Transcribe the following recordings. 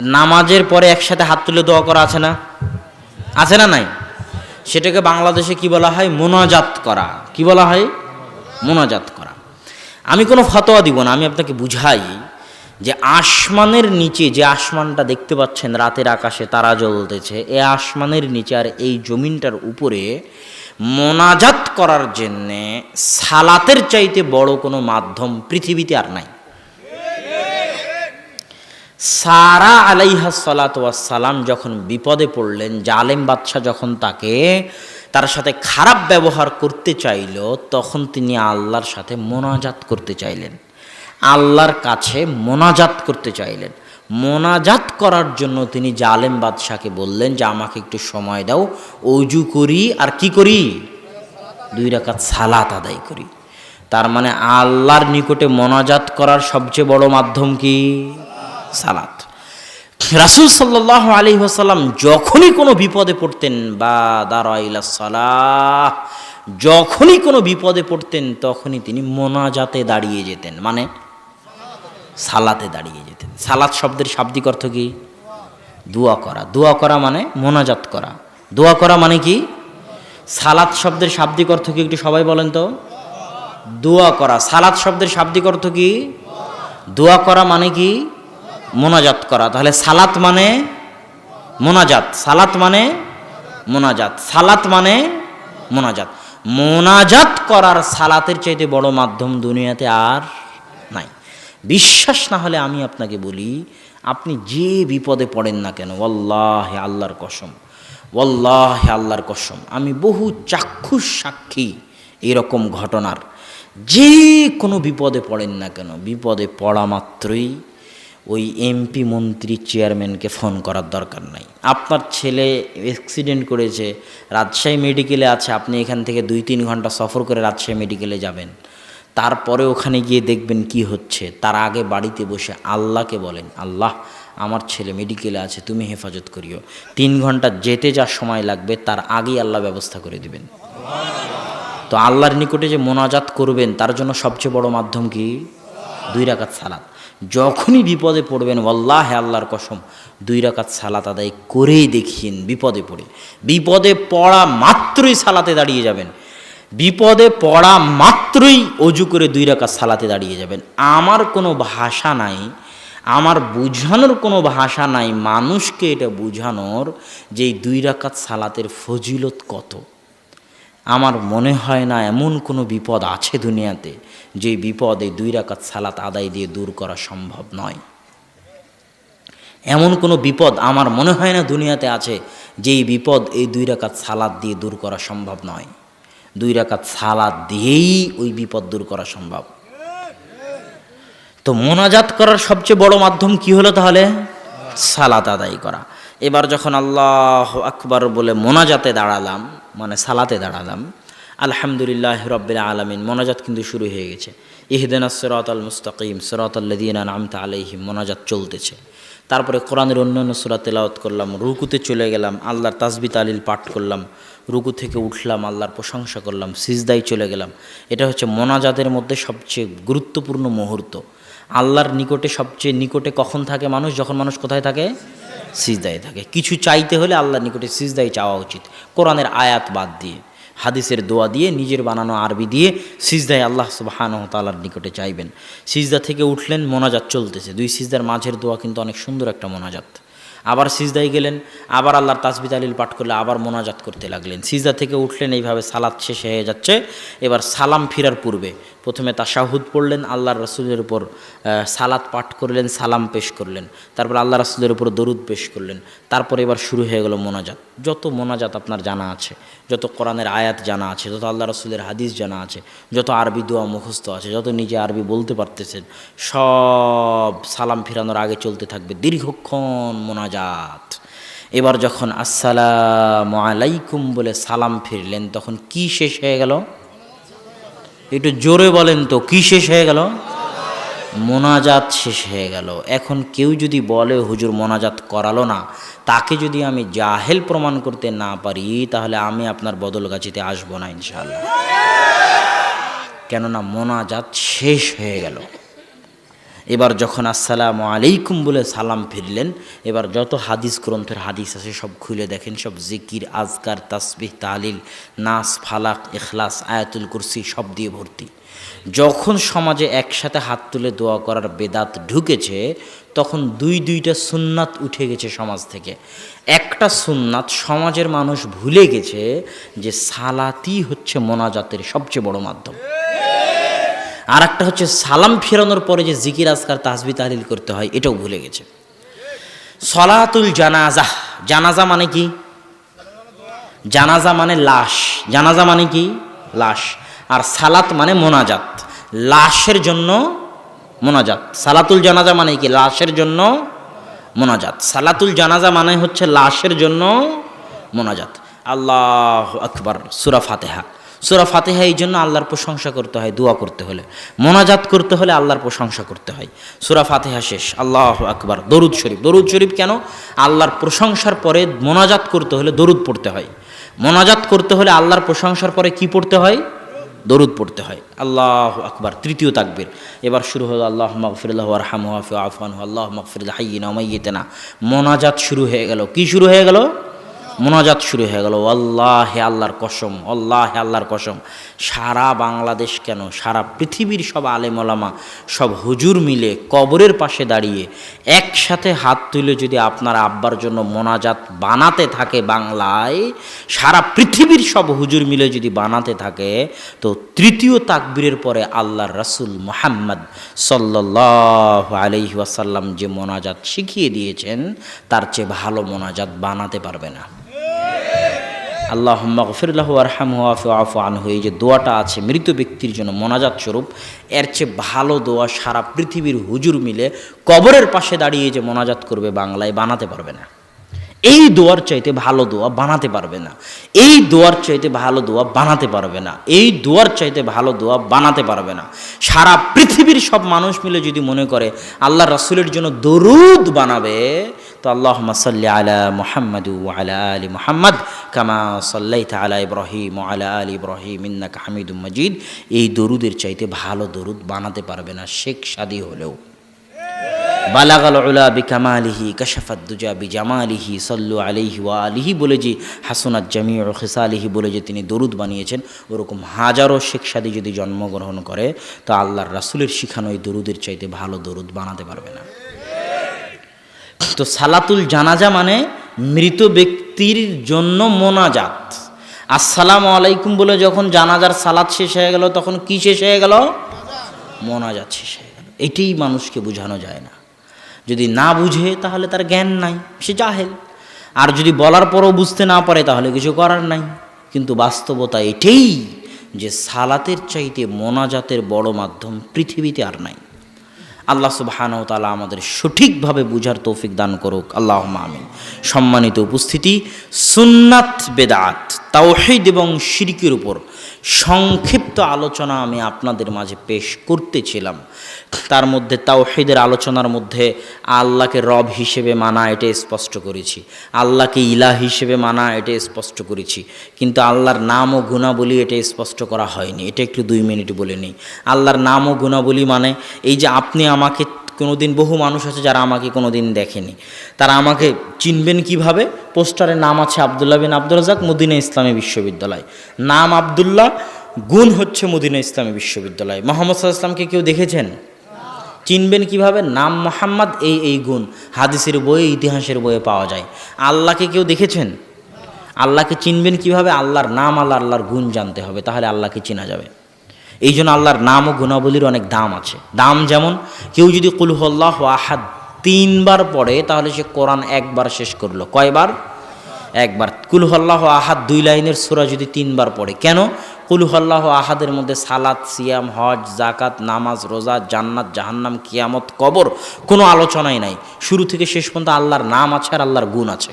নামাজের পরে একসাথে হাত তুলে দোয়া করা আছে না? আছে না নাই? সেটাকে বাংলাদেশে কি বলা হয়? মোনাজাত করা। কি বলা হয়? মোনাজাত করা। আমি কোনো ফতোয়া দিব না, আমি আপনাকে বুঝাই যে আসমানের নিচে যে আসমানটা দেখতে পাচ্ছেন, রাতের আকাশে তারা জ্বলতেছে, এ আসমানের নিচে আর এই জমিনটার উপরে মোনাজাত করার জন্যে সালাতের চাইতে বড় কোনো মাধ্যম পৃথিবীতে আর নাই। সারা আলাইহা সালাম যখন বিপদে পড়লেন, জালেম বাদশাহ যখন তাকে তার সাথে খারাপ ব্যবহার করতে চাইল, তখন তিনি আল্লাহর সাথে মোনাজাত করতে চাইলেন। আল্লাহর কাছে মোনাজাত করতে চাইলেন। মোনাজাত করার জন্য তিনি জালেম বাদশাহকে বললেন যে, আমাকে একটু সময় দাও, অজু করি, আর কি করি? দুই রাকাত সালাত আদায় করি। তার মানে আল্লাহর নিকটে মোনাজাত করার সবচেয়ে বড় মাধ্যম কি? সালাত। রাসুল সাল্লাহ আলী আসাল্লাম যখনই কোনো বিপদে পড়তেন, বা দারাইলা সালাহ, যখনই কোনো বিপদে পড়তেন, তখনই তিনি মোনাজাতে দাঁড়িয়ে যেতেন। মানে সালাতে দাঁড়িয়ে যেতেন। সালাত শব্দের শাব্দিক অর্থ কি? দোয়া করা। দোয়া করা মানে মোনাজাত করা। দোয়া করা মানে কি? সালাত শব্দের শাব্দিক অর্থ কি একটু সবাই বলেন তো? দোয়া করা। সালাত শব্দের শাব্দিক অর্থ কি? দোয়া করা মানে কি? মোনাজাত করা। তাহলে সালাত মানে মোনাজাত। সালাত মানে মোনাজাত। সালাত মানে মোনাজাত। মোনাজাত করার সালাতের চাইতে বড় মাধ্যম দুনিয়াতে আর নাই। বিশ্বাস না হলে আমি আপনাকে বলি, আপনি যে বিপদে পড়েন না কেন ওল্লাহে আল্লাহর কসম ওল্লাহে আল্লাহর কসম, আমি বহু চাক্ষুষ সাক্ষী এরকম ঘটনার। যে কোনো বিপদে পড়েন না কেন, বিপদে পড়া মাত্রই ওই এমপি মন্ত্রী চেয়ারম্যানকে ফোন করার দরকার নাই। আপনার ছেলে অ্যাক্সিডেন্ট করেছে, রাজশাহী মেডিকেলে আছে, আপনি এখান থেকে দুই তিন ঘণ্টা সফর করে রাজশাহী মেডিকেলে যাবেন। তারপরে ওখানে গিয়ে দেখবেন কি হচ্ছে, তার আগে বাড়িতে বসে আল্লাহকে বলেন, আল্লাহ, আমার ছেলে মেডিকেলে আছে, তুমি হেফাজত করিও। তিন ঘণ্টা যেতে যা সময় লাগবে, তার আগেই আল্লাহ ব্যবস্থা করে দিবেন। তো আল্লাহর নিকটে যে মোনাজাত করবেন, তার জন্য সবচেয়ে বড় মাধ্যম কি? দুই রাকাত সালাত। যখনই বিপদে পড়বেন ওল্লাহ আল্লাহর কসম, দুই রাকাত সালাত আদায় করেই দেখিয়েন বিপদে পড়ে। বিপদে পড়া মাত্রই সালাতে দাঁড়িয়ে যাবেন। বিপদে পড়া মাত্রই অজু করে দুই রাকাত সালাতে দাঁড়িয়ে যাবেন। আমার কোনো ভাষা নাই, আমার বুঝানোর কোনো ভাষা নাই, মানুষকে এটা বুঝানোর যে দুই রাকাত সালাতের ফজিলত কত। আমার মনে হয় না এমন কোনো বিপদ আছে দুনিয়াতে যে বিপদ এই দুই রাকাত সালাত আদায় দিয়ে দূর করা সম্ভব নয়। এমন কোনো বিপদ আমার মনে হয় না দুনিয়াতে আছে, যেই বিপদ এই দুই রাকাত সালাদ দিয়ে দূর করা সম্ভব নয়। দুই রাকাত সালাদ দিয়েই ওই বিপদ দূর করা সম্ভব। তো মোনাজাত করার সবচেয়ে বড় মাধ্যম কি হলো তাহলে? সালাত আদায় করা। এবার যখন আল্লাহ আকবার বলে মোনাজাতে দাঁড়ালাম মানে সালাতে দাঁড়ালাম আলহামদুলিল্লাহ রব্বিল আলমিন, মোনাজাত কিন্তু শুরু হয়ে গেছে। ইহদিন সরাত আল মুস্তাকিম সরাত আল্লাদিনা নামতা আলাইহিম, মোনাজাত চলতেছে। তারপরে কোরআনের অন্যান্য সুরা তেলাওয়াত করলাম, রুকুতে চলে গেলাম, আল্লাহর তাসবি তালিল পাঠ করলাম, রুকু থেকে উঠলাম, আল্লাহর প্রশংসা করলাম সিজদাই চলে গেলাম। এটা হচ্ছে মোনাজাতের মধ্যে সবচেয়ে গুরুত্বপূর্ণ মুহূর্ত। আল্লাহর নিকটে সবচেয়ে নিকটে কখন থাকে মানুষ? যখন মানুষ কোথায় থাকে? সিজদায় থাকে। কিছু চাইতে হলে আল্লাহর নিকটে সিজদাই চাওয়া উচিত। কোরআনের আয়াত বাদ দিয়ে। হাদিসের দোয়া দিয়ে, নিজের বানানো আরবি দিয়ে সিজদায় আল্লাহ সুবাহান তালার নিকটে চাইবেন। সিজদা থেকে উঠলেন, মোনাজাত চলতেছে। দুই সিজদার মাঝের দোয়া কিন্তু অনেক সুন্দর একটা মোনাজাত। আবার সিজদায় গেলেন, আবার আল্লাহর তাসবিদ আলিল পাঠ করলে আবার মোনাজাত করতে লাগলেন। সিজদা থেকে উঠলেন, এইভাবে সালাদ শেষ হয়ে যাচ্ছে। এবার সালাম ফিরার পূর্বে প্রথমে তাশাহুদ পড়লেন, আল্লাহর রসুলের উপর সালাত পাঠ করলেন, সালাম পেশ করলেন। তারপর আল্লাহ রসুলের উপর দরুদ পেশ করলেন। তারপর এবার শুরু হয়ে গেল মোনাজাত। যত মোনাজাত আপনার জানা আছে, যত কোরআনের আয়াত জানা আছে, যত আল্লাহ রসুলের হাদিস জানা আছে, যত আরবি দোয়া মুখস্থ আছে, যত নিজে আরবি বলতে পারতেছেন, সব সালাম ফিরানোর আগে চলতে থাকবে দীর্ঘক্ষণ মোনাজাত। এবার যখন আসসালাম আলাইকুম বলে সালাম ফিরলেন, তখন কি শেষ হয়ে গেল? একটু জোরে বলেন তো, কি শেষ হয়ে গেল? মোনাজাত শেষ হয়ে গেল। এখন কেউ যদি বলে, হুজুর মোনাজাত করালো না। তাকে যদি আমি জাহেল প্রমাণ করতে না পারি, তাহলে আমি আপনার বদল গাছিতে আসব না ইনশাল্লাহ কেননা মোনাজাত শেষ হয়ে গেল। এবার যখন আসসালামু আলাইকুম বলে সালাম ফিরলেন, এবার যত হাদিস গ্রন্থের হাদিস আছে সব খুলে দেখেন, সব জিকির, আজকার, তাসবিহ, তালিল, নাস, ফালাক এখলাস আয়াতুল কুরসি সব দিয়ে ভর্তি। যখন সমাজে একসাথে হাত তুলে দোয়া করার বেদাত ঢুকেছে, তখন দুই দুইটা সুন্নাত উঠে গেছে সমাজ থেকে। একটা সুন্নাত সমাজের মানুষ ভুলে গেছে যে সালাতি হচ্ছে মোনাজাতের সবচেয়ে বড় মাধ্যম। আর একটা হচ্ছে সালাম ফেরানোর পরে যে জিকির, আজকার, তাসবি, তাহলিল করতে হয়, এটাও ভুলে গেছে। সলাতুল জানাজা জানাজা মানে কি? জানাজা মানে লাশ। জানাজা মানে কি? লাশ। আর সালাত মানে মোনাজাত। লাশের জন্য মোনাজাত। সালাতুল জানাজা মানে কি? লাশের জন্য মোনাজাত। সালাতুল জানাজা মানে হচ্ছে লাশের জন্য মোনাজাত। আল্লাহ আকবার, সুরা ফাতেহা। সুরা ফাতেহা এই জন্য আল্লাহর প্রশংসা করতে হয়, দোয়া করতে হলে। মোনাজাত করতে হলে আল্লাহর প্রশংসা করতে হয়। সুরা ফাতেহা শেষ। আল্লাহ আকবার। দরুদ শরীফ। দরুদ শরীফ কেন? আল্লাহর প্রশংসার পরে মোনাজাত করতে হলে দরুদ পড়তে হয়। মোনাজাত করতে হলে আল্লাহর প্রশংসার পরে কি পড়তে হয়? দরুদ পড়তে হয়। আল্লাহ আকবার। তৃতীয় তাকবীর। এবার শুরু হলো আল্লাহ মগফিরুল্লাহ আরহাম আফান আল্লাহ মগফিরুল্লাহ হাইয়িনা মাইয়িতেনা। মোনাজাত শুরু হয়ে গেল। কি শুরু হয়ে গেল? মোনাজাত শুরু হয়ে গেল। আল্লাহ আল্লাহর কসম আল্লাহ আল্লাহর কসম। সারা বাংলাদেশ কেন? সারা পৃথিবীর সব আলেমলামা সব হুজুর মিলে কবরের পাশে দাঁড়িয়ে একসাথে হাত তুলে যদি আপনার আব্বার জন্য মোনাজাত বানাতে থাকে বাংলায়, সারা পৃথিবীর সব হুজুর মিলে যদি বানাতে থাকে, তো তৃতীয় তাকবীরের পরে আল্লাহর রাসূল মোহাম্মদ সাল্লাহ আলহি ওয়াসাল্লাম যে মোনাজাত শিখিয়ে দিয়েছেন, তার চেয়ে ভালো মোনাজাত বানাতে পারবে না। আল্লাহ মগফিরুল্লাহ আরহাম আফু আনহু, এই যে দোয়াটা আছে মৃত ব্যক্তির জন্য মোনাজাত স্বরূপ, এর চেয়ে ভালো দোয়া সারা পৃথিবীর হুজুর মিলে কবরের পাশে দাঁড়িয়ে যে মোনাজাত করবে বাংলায় বানাতে পারবে না। এই দোয়ার চাইতে ভালো দোয়া বানাতে পারবে না। এই দোয়ার চাইতে ভালো দোয়া বানাতে পারবে না। এই দোয়ার চাইতে ভালো দোয়া বানাতে পারবে না। সারা পৃথিবীর সব মানুষ মিলে যদি মনে করে, আল্লাহ রাসুলের জন্য দরুদ বানাবে তো আল্লাহ সাল্লি আলা মোহাম্মদ আলা আলী মোহাম্মদ, কামা সাল্লাই আলা ইব্রাহিম আলা আলী ইব্রাহিম, ইন্নাকা হামিদুম মজিদ। এই দরুদের চাইতে ভালো দরুদ বানাতে পারবে না শেখ সাদি হলেও। বালাগাল উলা বিকামালিহি কাশাফাদ্দুজা বিজামালিহি, সল্লু আলিহি ওয়া আলিহি বলে যে, হাসনাত জামি ও বলে যে তিনি দরুদ বানিয়েছেন, ওরকম হাজারো শেখ সাদি যদি জন্মগ্রহণ করে, তো আল্লাহর রাসুলের শিখানো এই দরুদের চাইতে ভালো দরুদ বানাতে পারবে না। তো সালাতুল জানাজা মানে মৃত ব্যক্তির জন্য মোনাজাত। আসসালামু আলাইকুম বলে যখন জানাজার সালাত শেষ হয়ে গেল, তখন কি শেষ হয়ে গেল? মোনাজাত শেষ হয়ে গেল। এটাই মানুষকে বোঝানো যায় না। যদি না বুঝে, তাহলে তার জ্ঞান নাই, সে জাহেল। আর যদি বলার পরও বুঝতে না পারে, তাহলে কিছু করার নাই। কিন্তু বাস্তবতা এটাই যে সালাতের চাইতে মোনাজাতের বড় মাধ্যম পৃথিবীতে আর নাই। আল্লাহ সুবাহান তালা আমাদের সঠিকভাবে বুঝার তৌফিক দান করুক। আল্লাহ আমিন। সম্মানিত উপস্থিতি, সুন্নাত বেদাত, তাওহিদ এবং শিরকের উপর সংক্ষিপ্ত আলোচনা আমি আপনাদের মাঝে পেশ করতেছিলাম। তার মধ্যে তাওহিদের আলোচনার মধ্যে আল্লাহকে রব হিসেবে মানা, এটা স্পষ্ট করেছি। আল্লাহকে ইলা হিসেবে মানা, এটা স্পষ্ট করেছি। কিন্তু আল্লাহর নাম ও গুণাবলী এটা স্পষ্ট করা হয়নি। এটা একটু দুই মিনিট বলে নিই। আল্লাহর নাম ও গুণাবলী মানে এই যে আপনি আমাকে কোনোদিন বহু মানুষ আছে যারা আমাকে কোনোদিন দেখেনি। তারা আমাকে চিনবেন কীভাবে? পোস্টারে নাম আছে আবদুল্লাহ বিন আব্দুল রাজাক মদিনা ইসলামী বিশ্ববিদ্যালয়। নাম আবদুল্লাহ গুণ হচ্ছে মদিনা ইসলামী বিশ্ববিদ্যালয়। মোহাম্মদ সাল্লামকে কেউ দেখেছেন? চিনবেন কীভাবে? নাম মোহাম্মদ, এই এই গুণ। হাদিসের বইয়ে, ইতিহাসের বইয়ে পাওয়া যায়। আল্লাহকে কেউ দেখেছেন? আল্লাহকে চিনবেন কীভাবে? আল্লাহর নাম, আল্লাহ, আল্লাহর গুণ জানতে হবে, তাহলে আল্লাহকে চেনা যাবে। এই জন্য আল্লাহর নাম ও গুণাবলীর অনেক দাম আছে। দাম যেমন, কেউ যদি কুলহল্লাহ আহাদ তিনবার পড়ে, তাহলে সে কোরআন একবার শেষ করল। কয়বার? একবার। কুলহল্লাহ আহাদ দুই লাইনের সুরা যদি তিনবার পড়ে। কেন? কুলহল্লাহ আহাদের মধ্যে সালাত, সিয়াম, হজ জাকাত নামাজ, রোজা, জান্নাত, জাহান্নাম, কিয়ামত, কবর কোনো আলোচনাই নাই। শুরু থেকে শেষ পর্যন্ত আল্লাহর নাম আছে আর আল্লাহর গুণ আছে।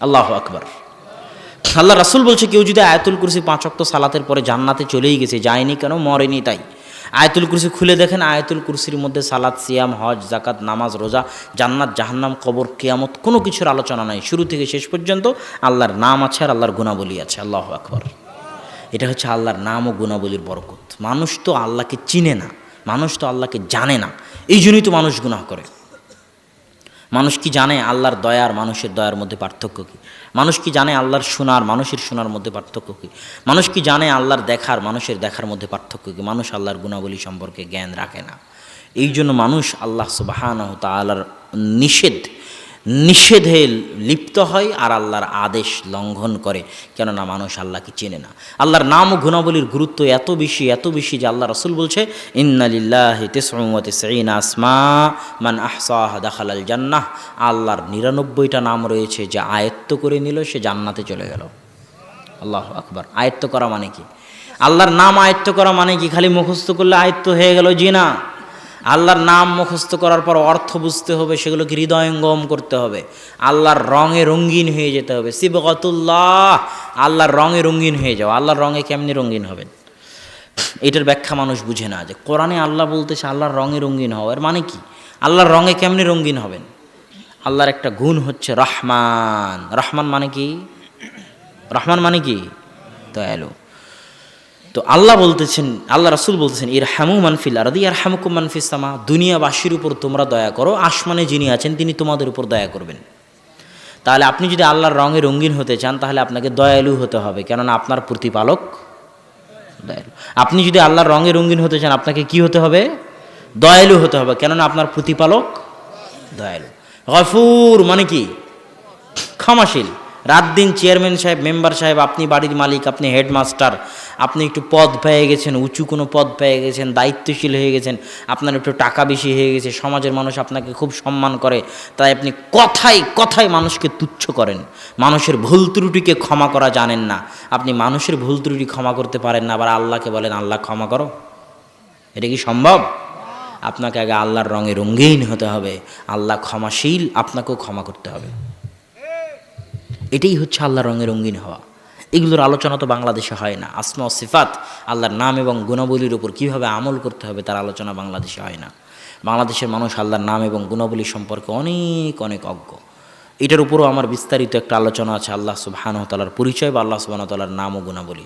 আল্লাহ আকবার। আল্লাহ রাসুল বলছে, কেউ যদি আয়াতুল কুরসি পাঁচ অক্ত সালাতের পরে জান্নাতে চলেই গেছে, যায়নি কেন? মরেনি তাই। আয়াতুল কুরসি খুলে দেখেন, আয়াতুল কুরসির মধ্যে সালাত, সিয়াম, হজ জাকাত নামাজ, রোজা, জান্নাত, জাহান্নাম, কবর, কেয়ামত কোনো কিছুর আলোচনা নাই। শুরু থেকে শেষ পর্যন্ত আল্লাহর নাম আছে আর আল্লাহর গুণাবলী আছে। আল্লাহ আকবর। এটা হচ্ছে আল্লাহর নাম ও গুণাবলীর বরকত। মানুষ তো আল্লাহকে চিনে না, মানুষ তো আল্লাহকে জানে না, এই জন্যই তো মানুষ গুনাহ করে। মানুষ কি জানে আল্লাহর দয়ার মানুষের দয়ার মধ্যে পার্থক্য কী? মানুষ কি জানে আল্লাহর শোনার মানুষের শোনার মধ্যে পার্থক্য কী? মানুষ কি জানে আল্লাহর দেখার মানুষের দেখার মধ্যে পার্থক্য কী? মানুষ আল্লাহর গুণাবলী সম্পর্কে জ্ঞান রাখে না। এই জন্য মানুষ আল্লাহ সুবাহান তালার নিষেধ নিষেধে লিপ্ত হয় আর আল্লাহর আদেশ লঙ্ঘন করে। কেননা মানুষ আল্লাহকে চেনে না। আল্লাহর নাম ও গুণাবলীর গুরুত্ব এত বেশি এত বেশি যে আল্লাহ রসুল বলছে জান্নাহ। আল্লাহর নিরানব্বইটা নাম রয়েছে যে আয়ত্ত করে নিল, সে জান্নাতে চলে গেল। আল্লাহ আকবার। আয়ত্ত করা মানে কি? আল্লাহর নাম আয়ত্ত করা মানে কি? খালি মুখস্থ করলে আয়ত্ত হয়ে গেল জি না? আল্লাহর নাম মুখস্থ করার পর অর্থ বুঝতে হবে, সেগুলোকে হৃদয়ঙ্গম করতে হবে। আল্লাহর রঙে রঙিন হয়ে যেতে হবে। শিবগতুল্লাহ আল্লাহর রঙে রঙিন হয়ে যাও। আল্লাহর রঙে কেমনি রঙিন হবেন? এটার ব্যাখ্যা মানুষ বুঝে না যে কোরআনে আল্লাহ বলতেছে আল্লাহর রঙে রঙিন হওয়া এর মানে কি? আল্লাহর রঙে কেমনি রঙিন হবেন? আল্লাহর একটা গুণ হচ্ছে রহমান। রহমান মানে কি? রহমান মানে কি? দয়ালু। তো আল্লাহ বলতেছেন, আল্লাহ রাসুল বলতেছেন ইর হ্যামু মানফিল আর আর হ্যামুকুম মানফিস সামা দুনিয়াবাসীর উপর তোমরা দয়া করো, আসমানে যিনি আছেন তিনি তোমাদের উপর দয়া করবেন। তাহলে আপনি যদি আল্লাহর রঙে রঙিন হতে চান, তাহলে আপনাকে দয়ালু হতে হবে, কেননা আপনার প্রতিপালক দয়ালু। আপনি যদি আল্লাহর রঙে রঙিন হতে চান, আপনাকে কি হতে হবে? দয়ালু হতে হবে, কেননা আপনার প্রতিপালক দয়ালু। গফুর মানে কি? ক্ষমাশীল। রাত দিন চেয়ারম্যান সাহেব, মেম্বার সাহেব, আপনি বাড়ির মালিক, আপনি হেডমাস্টার আপনি একটু পদ পেয়ে গেছেন, উঁচু কোনো পদ পেয়ে গেছেন, দায়িত্বশীল হয়ে গেছেন, আপনার একটু টাকা বেশি হয়ে গেছে, সমাজের মানুষ আপনাকে খুব সম্মান করে, তাই আপনি কথায় কথায় মানুষকে তুচ্ছ করেন। মানুষের ভুল ত্রুটিকে ক্ষমা করা জানেন না। আপনি মানুষের ভুল ত্রুটি ক্ষমা করতে পারেন না, আবার আল্লাহকে বলেন, আল্লাহ, ক্ষমা করো। এটা কি সম্ভব? আপনাকে আগে আল্লাহর রঙে রঙিন হতে হবে। আল্লাহ ক্ষমাশীল, আপনাকেও ক্ষমা করতে হবে। এটাই হচ্ছে আল্লাহর রঙে রঙিন হওয়া। এগুলোর আলোচনা তো বাংলাদেশে হয় না। আসমা সিফাত আল্লাহর নাম এবং গুণাবলীর উপর কীভাবে আমল করতে হবে তার আলোচনা বাংলাদেশে হয় না। বাংলাদেশের মানুষ আল্লাহর নাম এবং গুণাবলী সম্পর্কে অনেক অনেক অজ্ঞ। এটার উপরও আমার বিস্তারিত একটা আলোচনা আছে, আল্লাহ সুবাহানতালার পরিচয় বা আল্লাহ সুবাহতালার নাম ও গুণাবলী।